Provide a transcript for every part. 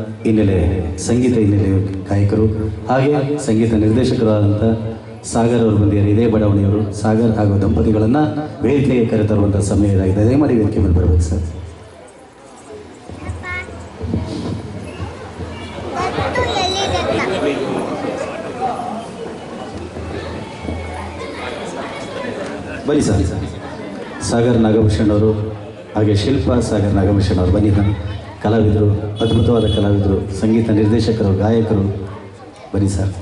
ಹಿನ್ನೆಲೆ, ಸಂಗೀತ ಹಿನ್ನೆಲೆ ಗಾಯಕರು ಹಾಗೆ ಸಂಗೀತ ನಿರ್ದೇಶಕರಾದಂಥ ಸಾಗರ್ ಅವರು ಬಂದಿದ್ದಾರೆ. ಇದೇ ಬಡಾವಣೆಯವರು ಸಾಗರ್ ಹಾಗೂ ದಂಪತಿಗಳನ್ನು ವೇದಿಕೆಗೆ ಕರೆತರುವಂಥ ಸಮಯ ಇದಾಗಿದೆ. ದಯಮಾಡಿ ವೇದಿಕೆ ಮೇಲೆ ಬರಬೇಕು ಸರ್. ಬನ್ನಿ ಸರ್. ಸಾಗರ್ ನಾಗಭೂಷಣ್ ಅವರು ಹಾಗೆ ಶಿಲ್ಪಾ ಸಾಗರ್ ನಾಗಭೂಷಣ್ ಅವರು ಬನ್ನಿ ನಾನು ಕಲಾವಿದರು, ಅದ್ಭುತವಾದ ಕಲಾವಿದರು, ಸಂಗೀತ ನಿರ್ದೇಶಕರು, ಗಾಯಕರು. ಬನ್ನಿ ಸರ್.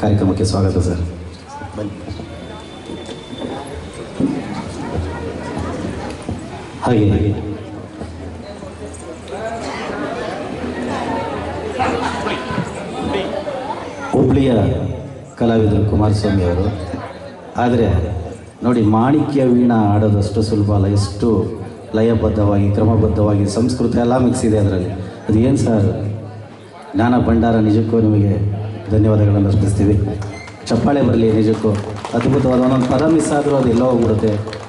ಕಾರ್ಯಕ್ರಮಕ್ಕೆ ಸ್ವಾಗತ ಸರ್. ಬನ್ನಿ. ಹಾಗೆ ಹುಬ್ಳಿಯ ಕಲಾವಿದರು ಕುಮಾರಸ್ವಾಮಿ ಅವರು. ಆದರೆ ನೋಡಿ, ಮಾಣಿಕ್ಯ ವೀಣಾ ಆಡೋದಷ್ಟು ಸುಲಭ ಅಲ್ಲ, ಎಷ್ಟು ಲಯಬದ್ಧವಾಗಿ ಕ್ರಮಬದ್ಧವಾಗಿ ಸಂಸ್ಕೃತ ಎಲ್ಲ ಮಿಕ್ಸ್ ಇದೆ ಅದರಲ್ಲಿ. ಅದು ಏನು ಸರ್? ಜ್ಞಾನ ಭಂಡಾರ ನಿಜಕ್ಕೂ ನಿಮಗೆ ಧನ್ಯವಾದಗಳನ್ನು ಅರ್ಪಿಸ್ತೀವಿ. ಚಪ್ಪಾಳೆ ಬರಲಿ ನಿಜಕ್ಕೂ. ಅದ್ಭುತವಾದ ಒಂದೊಂದು ಪದ ಮಿಸ್ ಆದರೂ ಅದು ಎಲ್ಲೋ ಹೋಗ್ಬಿಡುತ್ತೆ.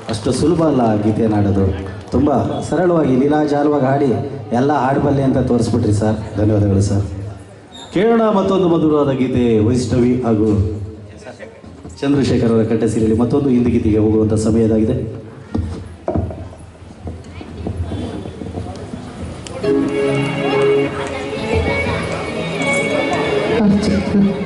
ಅಷ್ಟು ಸುಲಭ ಅಲ್ಲ ಆ ಗೀತೆಯನ್ನು ಹಾಡೋದು ತುಂಬ ಸರಳವಾಗಿ ಲೀಲಾಜಾಲವಾಗಿ ಹಾಡಿ ಎಲ್ಲ ಹಾಡಬಲ್ಲೆ ಅಂತ ತೋರಿಸ್ಬಿಟ್ರಿ ಸರ್. ಧನ್ಯವಾದಗಳು ಸರ್. ಕೇಳೋಣ ಮತ್ತೊಂದು ಮಧುರವಾದ ಗೀತೆ ವೈಷ್ಣವಿ ಹಾಗೂ ಚಂದ್ರಶೇಖರ್ ಅವರ ಕಟ್ಟ ಸೀರೆಯಲ್ಲಿ ಮತ್ತೊಂದು ಹಿಂದಿ ಗೀತೆಗೆ ಹೋಗುವಂಥ ಸಮಯದಾಗಿದೆ 깜짝이야.